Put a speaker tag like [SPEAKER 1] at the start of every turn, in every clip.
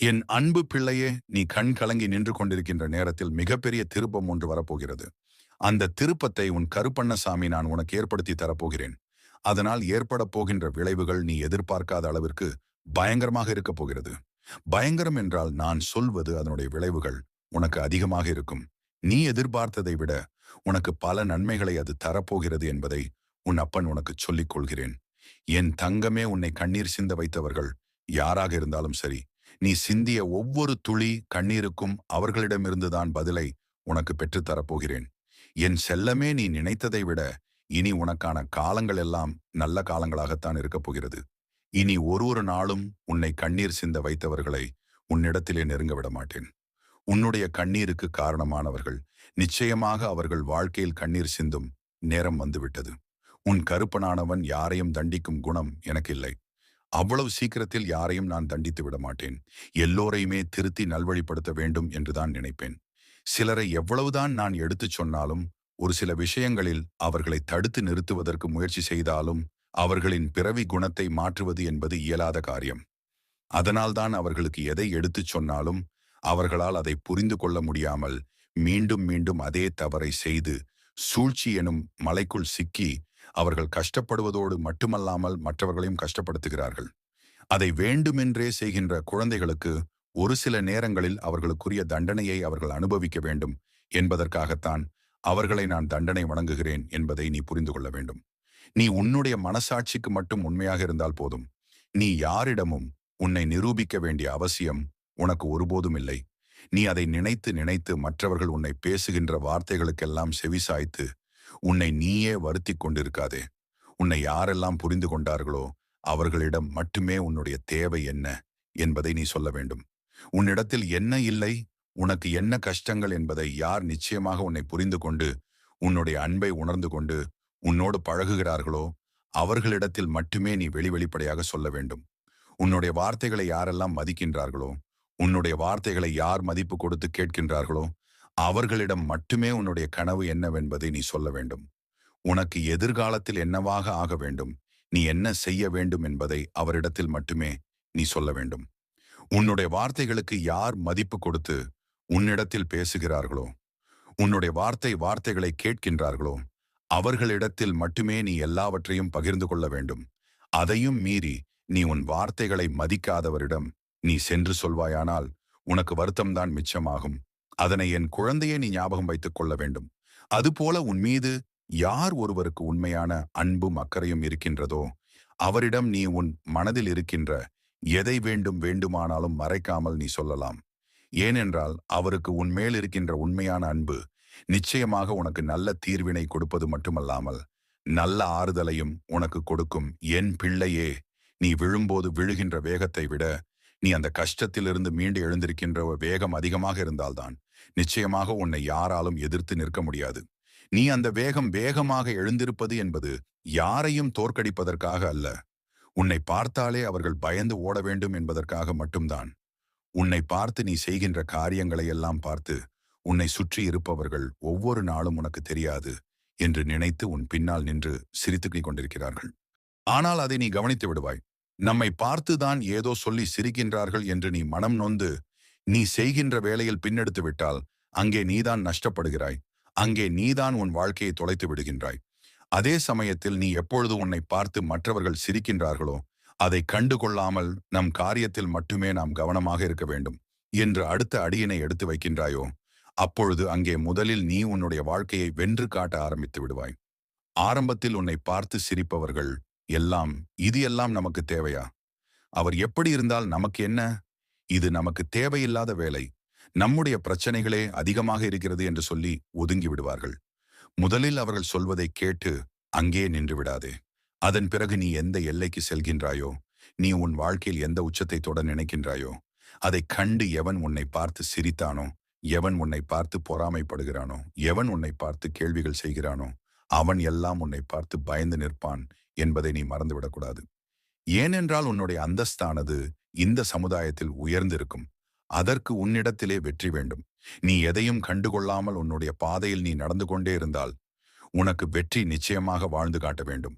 [SPEAKER 1] என் அன்பு பிள்ளையே நீ கண் கலங்கி நின்று கொண்டிருக்கின்ற நேரத்தில் மிகப்பெரிய திருப்பம் ஒன்று வரப்போகிறது. அந்த திருப்பத்தை உன் கருப்பண்ணசாமி நான் உனக்கு ஏற்படுத்தி தரப்போகிறேன். அதனால் ஏற்பட போகின்ற விளைவுகள் நீ எதிர்பார்க்காத அளவிற்கு பயங்கரமாக இருக்கப் போகிறது. பயங்கரம் என்றால் நான் சொல்வது அதனுடைய விளைவுகள் உனக்கு அதிகமாக இருக்கும். நீ எதிர்பார்த்ததை விட உனக்கு பல நன்மைகளை அது தரப்போகிறது என்பதை உன் அப்பன் உனக்கு சொல்லிக் கொள்கிறேன். என் தங்கமே உன்னை கண்ணீர் சிந்த வைத்தவர்கள் யாராக இருந்தாலும் சரி நீ சிந்திய ஒவ்வொரு துளி கண்ணீருக்கும் அவர்களிடமிருந்துதான் பதிலை உனக்கு பெற்றுத்தரப்போகிறேன் என் செல்லமே நீ நினைத்ததை விட இனி உனக்கான காலங்கள் எல்லாம் நல்ல காலங்களாகத்தான் இருக்கப் போகிறது. இனி ஒரு ஒரு நாளும் உன்னை கண்ணீர் சிந்த வைத்தவர்களை உன்னிடத்திலே நெருங்க விட மாட்டேன். உன்னுடைய கண்ணீருக்கு காரணமானவர்கள் நிச்சயமாக அவர்கள் வாழ்க்கையில் கண்ணீர் சிந்தும் நேரம் வந்துவிட்டது. உன் கருப்பனானவன் யாரையும் தண்டிக்கும் குணம் எனக்கு இல்லை. அவ்வளவு சீக்கிரத்தில் யாரையும் நான் தண்டித்து விட மாட்டேன். எல்லோரையுமே திருத்தி நல்வழிப்படுத்த வேண்டும் என்றுதான் நினைப்பேன். சிலரை எவ்வளவுதான் நான் எடுத்துச் சொன்னாலும் ஒரு சில விஷயங்களில் அவர்களை தடுத்து நிறுத்துவதற்கு முயற்சி செய்தாலும் அவர்களின் பிறவி குணத்தை மாற்றுவது என்பது இயலாத காரியம். அதனால்தான் அவர்களுக்கு எதை எடுத்துச் சொன்னாலும் அவர்களால் அதை புரிந்து கொள்ள முடியாமல் மீண்டும் மீண்டும் அதே தவறை செய்து சூழ்ச்சி எனும் மலைக்குள் சிக்கி அவர்கள் கஷ்டப்படுவதோடு மட்டுமல்லாமல் மற்றவர்களையும் கஷ்டப்படுத்துகிறார்கள். அதை வேண்டுமென்றே செய்கின்ற குழந்தைகளுக்கு ஒரு சில நேரங்களில் அவர்களுக்குரிய தண்டனையை அவர்கள் அனுபவிக்க வேண்டும். என்பதற்காகத்தான் அவர்களை நான் தண்டனை வணங்குகிறேன் என்பதை நீ புரிந்து கொள்ள வேண்டும். நீ உன்னுடைய மனசாட்சிக்கு மட்டும் உண்மையாக இருந்தால் போதும். நீ யாரிடமும் உன்னை நிரூபிக்க வேண்டிய அவசியம் உனக்கு ஒருபோதும் இல்லை. நீ அதை நினைத்து நினைத்து மற்றவர்கள் உன்னை பேசுகின்ற வார்த்தைகளுக்கெல்லாம் செவிசாய்த்து உன்னை நீயே வருத்தி கொண்டிருக்காதே. உன்னை யாரெல்லாம் புரிந்து கொண்டார்களோ அவர்களிடம் மட்டுமே உன்னுடைய தேவை என்ன என்பதை நீ சொல்ல வேண்டும். உன்னிடத்தில் என்ன இல்லை உனக்கு என்ன கஷ்டங்கள் என்பதை யார் நிச்சயமாக உன்னை புரிந்து கொண்டு உன்னுடைய அன்பை உணர்ந்து கொண்டு உன்னோடு பழகுகிறார்களோ அவர்களிடத்தில் மட்டுமே நீ வெளிவெளிப்படையாக சொல்ல வேண்டும். உன்னுடைய வார்த்தைகளை யாரெல்லாம் மதிக்கின்றார்களோ உன்னுடைய வார்த்தைகளை யார் மதிப்பு கொடுத்து கேட்கின்றார்களோ அவர்களிடம் மட்டுமே உன்னுடைய கனவு என்னவென்பதை நீ சொல்ல வேண்டும். உனக்கு எதிர்காலத்தில் என்னவாக ஆக வேண்டும்? நீ என்ன செய்ய வேண்டும் என்பதை அவரிடத்தில் மட்டுமே நீ சொல்ல வேண்டும். உன்னுடைய வார்த்தைகளுக்கு யார் மதிப்பு கொடுத்து உன்னிடத்தில் பேசுகிறார்களோ உன்னுடைய வார்த்தை வார்த்தைகளை கேட்கின்றார்களோ அவர்களிடத்தில் மட்டுமே நீ எல்லாவற்றையும் பகிர்ந்து கொள்ள வேண்டும். அதையும் மீறி நீ உன் வார்த்தைகளை மதிக்காதவரிடம் நீ சென்று சொல்வாயானால் உனக்கு வருத்தம்தான் மிச்சமாகும். அதனை என் குழந்தையை நீ ஞாபகம் வைத்துக் கொள்ள வேண்டும். அதுபோல உன் மீது யார் ஒருவருக்கு உண்மையான அன்பும் அக்கறையும் இருக்கின்றதோ அவரிடம் நீ உன் மனதில் இருக்கின்ற எதை வேண்டும் வேண்டுமானாலும் மறைக்காமல் நீ சொல்லலாம். ஏனென்றால் அவருக்கு உன்மேல் இருக்கின்ற உண்மையான அன்பு நிச்சயமாக உனக்கு நல்ல தீர்வினை கொடுப்பது மட்டுமல்லாமல் நல்ல ஆறுதலையும் உனக்கு கொடுக்கும் என் பிள்ளையே நீ விழும்போது விழுகின்ற வேகத்தை விட நீ அந்த கஷ்டத்திலிருந்து மீண்டு எழுந்திருக்கின்ற வேகம் அதிகமாக இருந்தால்தான் நிச்சயமாக உன்னை யாராலும் எதிர்த்து நிற்க முடியாது. நீ அந்த வேகம் வேகமாக எழுந்திருப்பது என்பது யாரையும் தோற்கடிப்பதற்காக அல்ல. உன்னை பார்த்தாலே அவர்கள் பயந்து ஓட வேண்டும் என்பதற்காக மட்டும்தான். உன்னை பார்த்து நீ செய்கின்ற காரியங்களை எல்லாம் பார்த்து உன்னை சுற்றி இருப்பவர்கள் ஒவ்வொரு நாளும் உனக்கு தெரியாது என்று நினைத்து உன் பின்னால் நின்று சிரித்துக்கிக் கொண்டிருக்கிறார்கள். ஆனால் அதை நீ கவனித்து விடுவாய். நம்மை பார்த்துதான் ஏதோ சொல்லி சிரிக்கின்றார்கள் என்று நீ மனம் நொந்து நீ செய்கின்ற வேலையில் பின்னெடுத்து விட்டால் அங்கே நீதான் நஷ்டப்படுகிறாய். அங்கே நீதான் உன் வாழ்க்கையை தொலைத்து விடுகின்றாய். அதே சமயத்தில் நீ எப்பொழுது உன்னை பார்த்து மற்றவர்கள் சிரிக்கின்றார்களோ அதை கண்டு கொள்ளாமல் நம் காரியத்தில் மட்டுமே நாம் கவனமாக இருக்க வேண்டும் என்று அடுத்த அடியினை எடுத்து வைக்கின்றாயோ அப்பொழுது அங்கே முதலில் நீ உன்னுடைய வாழ்க்கையை வென்று காட்ட ஆரம்பித்து விடுவாய். ஆரம்பத்தில் உன்னை பார்த்து சிரிப்பவர்கள் எல்லாம் இது எல்லாம் நமக்கு தேவையா? அவர் எப்படி இருந்தால் நமக்கு என்ன? இது நமக்கு தேவையில்லாத வேலை. நம்முடைய பிரச்சனைகளே அதிகமாக இருக்கிறது என்று சொல்லி ஒதுங்கி விடுவார்கள். முதலில் அவர்கள் சொல்வதை கேட்டு அங்கே நின்று விடாதே. அதன் பிறகு நீ எந்த எல்லைக்கு செல்கின்றாயோ நீ உன் வாழ்க்கையில் எந்த உச்சத்தை தொட நினைக்கின்றாயோ அதை கண்டு எவன் உன்னை பார்த்து சிரித்தானோ எவன் உன்னை பார்த்து பொறாமைப்படுகிறானோ எவன் உன்னை பார்த்து கேள்விகள் செய்கிறானோ அவன் எல்லாம் உன்னை பார்த்து பயந்து நிற்பான் என்பதை நீ மறந்துவிடக்கூடாது. ஏனென்றால் உன்னுடைய அந்தஸ்தானது இந்த சமுதாயத்தில் உயர்ந்திருக்கும். அதற்கு உன்னிடத்திலே வெற்றி வேண்டும். நீ எதையும் கண்டுகொள்ளாமல் உன்னுடைய பாதையில் நீ நடந்து கொண்டே இருந்தால் உனக்கு வெற்றி நிச்சயமாக வாழ்ந்து காட்ட வேண்டும்.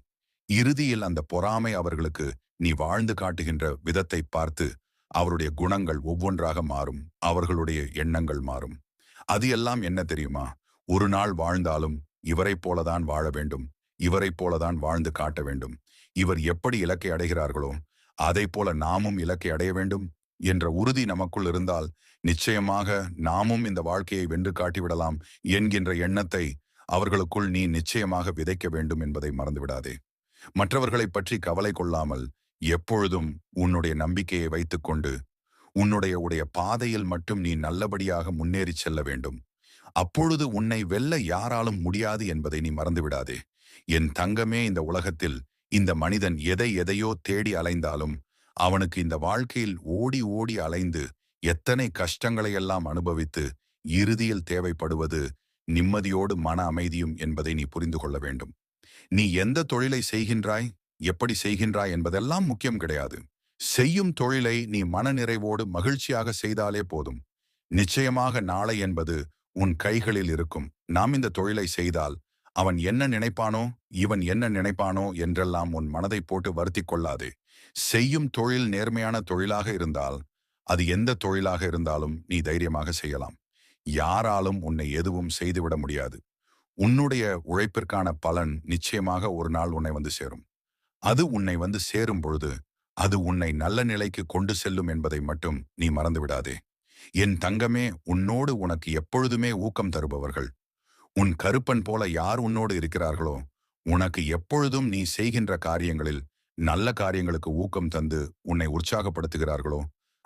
[SPEAKER 1] இறுதியில் அந்த பொறாமை அவர்களுக்கு நீ வாழ்ந்து காட்டுகின்ற விதத்தை பார்த்து அவருடைய குணங்கள் ஒவ்வொன்றாக மாறும் அவர்களுடைய எண்ணங்கள் மாறும். அது எல்லாம் என்ன தெரியுமா? ஒரு நாள் வாழ்ந்தாலும் இவரைப் போலதான் வாழ வேண்டும் இவரைப் போலதான் வாழ்ந்து காட்ட வேண்டும். இவர் எப்படி இலக்கை அடைகிறார்களோ அதை போல நாமும் இலக்கை அடைய வேண்டும் என்ற உறுதி நமக்குள் இருந்தால் நிச்சயமாக நாமும் இந்த வாழ்க்கையை வென்று காட்டிவிடலாம் என்கின்ற எண்ணத்தை அவர்களுக்குள் நீ நிச்சயமாக விதைக்க வேண்டும் என்பதை மறந்துவிடாதே. மற்றவர்களைப் பற்றி கவலை கொள்ளாமல் எப்பொழுதும் உன்னுடைய நம்பிக்கையை வைத்துக்கொண்டு உன்னுடைய உடைய பாதையில் மட்டும் நீ நல்லபடியாக முன்னேறி செல்ல வேண்டும். அப்பொழுது உன்னை வெல்ல யாராலும் முடியாது என்பதை நீ மறந்துவிடாதே. என் தங்கமே இந்த உலகத்தில் இந்த மனிதன் எதை எதையோ தேடி அலைந்தாலும் அவனுக்கு இந்த வாழ்க்கையில் ஓடி ஓடி அலைந்து எத்தனை கஷ்டங்களை எல்லாம் அனுபவித்து இறுதியில் தேவைப்படுவது நிம்மதியோடு மன அமைதியும் என்பதை நீ புரிந்து கொள்ள வேண்டும். நீ எந்த தொழிலை செய்கின்றாய் எப்படி செய்கின்றாய் என்பதெல்லாம் முக்கியம் கிடையாது. செய்யும் தொழிலை நீ மனநிறைவோடு மகிழ்ச்சியாக செய்தாலே போதும். நிச்சயமாக நாளை என்பது உன் கைகளில் இருக்கும். நாம் இந்த தொழிலை செய்தால் அவன் என்ன நினைப்பானோ இவன் என்ன நினைப்பானோ என்றெல்லாம் உன் மனதை போட்டு வருத்தி கொள்ளாதே. செய்யும் தொழில் நேர்மையான தொழிலாக இருந்தால் அது எந்த தொழிலாக இருந்தாலும் நீ தைரியமாக செய்யலாம். யாராலும் உன்னை எதுவும் செய்துவிட முடியாது. உன்னுடைய உழைப்பிற்கான பலன் நிச்சயமாக ஒரு நாள் உன்னை வந்து சேரும். அது உன்னை வந்து சேரும் பொழுது அது உன்னை நல்ல நிலைக்கு கொண்டு செல்லும் என்பதை மட்டும் நீ மறந்துவிடாதே. என் தங்கமே உன்னோடு உனக்கு எப்பொழுதுமே ஊக்கம் தருபவர்கள். உன் கருப்பன் போல யார் உன்னோடு இருக்கிறார்களோ உனக்கு எப்பொழுதும் நீ செய்கின்ற காரியங்களில் நல்ல காரியங்களுக்கு ஊக்கம் தந்து உன்னை உற்சாகப்படுத்துகிறார்களோ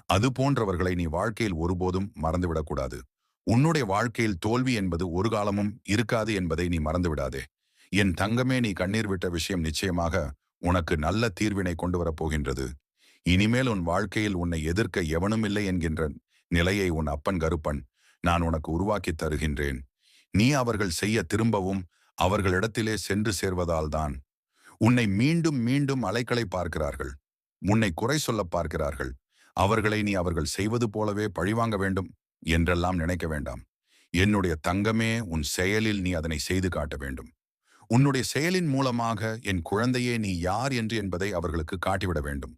[SPEAKER 1] அது போன்றவர்களை நீ வாழ்க்கையில் ஒருபோதும் மறந்துவிடக்கூடாது. உன்னுடைய வாழ்க்கையில் தோல்வி என்பது ஒரு காலமும் இருக்காது என்பதை நீ மறந்துவிடாதே. என் தங்கமே நீ கண்ணீர் விட்ட விஷயம் நிச்சயமாக உனக்கு நல்ல தீர்வினை கொண்டு வரப்போகின்றது இனிமேல் உன் வாழ்க்கையில் உன்னை எதிர்க்க எவனும் இல்லை என்கின்ற நிலையை உன் அப்பன் கருப்பன் நான் உனக்கு உருவாக்கி தருகின்றேன். நீ அவர்கள் செய்ய திரும்பவும் அவர்களிடத்திலே சென்று சேர்வதால்தான் உன்னை மீண்டும் மீண்டும் அலைக்களை பார்க்கிறார்கள். உன்னை குறை சொல்ல பார்க்கிறார்கள். அவர்களை நீ அவர்கள் செய்வது போலவே பழிவாங்க வேண்டும் என்றெல்லாம் நினைக்க வேண்டாம். என்னுடைய தங்கமே உன் செயலில் நீ அதனை செய்து காட்ட வேண்டும். உன்னுடைய செயலின் மூலமாக என் குழந்தையே நீ யார் என்று என்பதை அவர்களுக்கு காட்டிவிட வேண்டும்.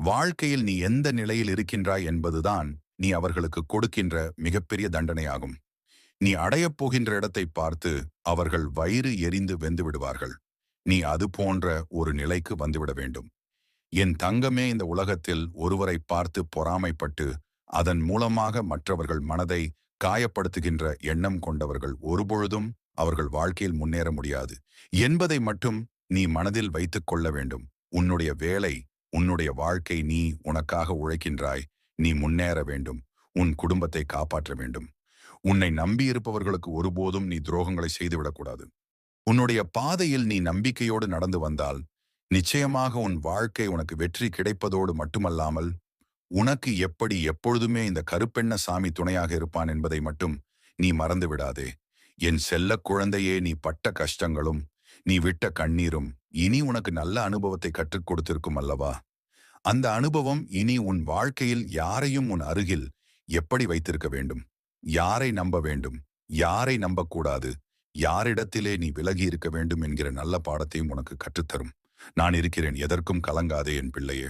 [SPEAKER 1] வாழ்க்கையில் நீ எந்த நிலையில் இருக்கின்றாய் என்பதுதான் நீ அவர்களுக்கு கொடுக்கின்ற மிகப்பெரிய தண்டனையாகும். நீ அடையப் போகின்ற இடத்தை பார்த்து அவர்கள் வயிறு எரிந்து வெந்து விடுவார்கள். நீ அது போன்ற ஒரு நிலைக்கு வந்துவிட வேண்டும். என் தங்கமே இந்த உலகத்தில் ஒருவரை பார்த்து பொறாமைப்பட்டு அதன் மூலமாக மற்றவர்கள் மனதை காயப்படுத்துகின்ற எண்ணம் கொண்டவர்கள் ஒருபொழுதும் அவர்கள் வாழ்க்கையில் முன்னேற முடியாது. என்பதை மட்டும் நீ மனதில் வைத்துக் கொள்ள வேண்டும். உன்னுடைய வேலை உன்னுடைய வாழ்க்கை நீ உனக்காக உழைக்கின்றாய். நீ முன்னேற வேண்டும். உன் குடும்பத்தை காப்பாற்ற வேண்டும். உன்னை நம்பியிருப்பவர்களுக்கு ஒருபோதும் நீ துரோகங்களை செய்துவிடக்கூடாது. உன்னுடைய பாதையில் நீ நம்பிக்கையோடு நடந்து வந்தால் நிச்சயமாக உன் வாழ்க்கை உனக்கு வெற்றி கிடைப்பதோடு மட்டுமல்லாமல் உனக்கு எப்படி எப்பொழுதுமே இந்த கருப்பெண்ண சாமி துணையாக இருப்பான் என்பதை மட்டும் நீ மறந்து விடாதே என் செல்ல குழந்தையே நீ பட்ட கஷ்டங்களும் நீ விட்ட கண்ணீரும் இனி உனக்கு நல்ல அனுபவத்தை கற்றுக் கொடுத்திருக்கும் அல்லவா? அந்த அனுபவம் இனி உன் வாழ்க்கையில் யாரையும் உன் அருகில் எப்படி வைத்திருக்க வேண்டும்? யாரை நம்ப வேண்டும்? யாரை நம்பக்கூடாது? யாரிடத்திலே நீ விலகி இருக்க வேண்டும் என்கிற நல்ல பாடத்தையும் உனக்கு கற்றுத்தரும். நான் இருக்கிறேன் எதற்கும் கலங்காதே என் பிள்ளையே.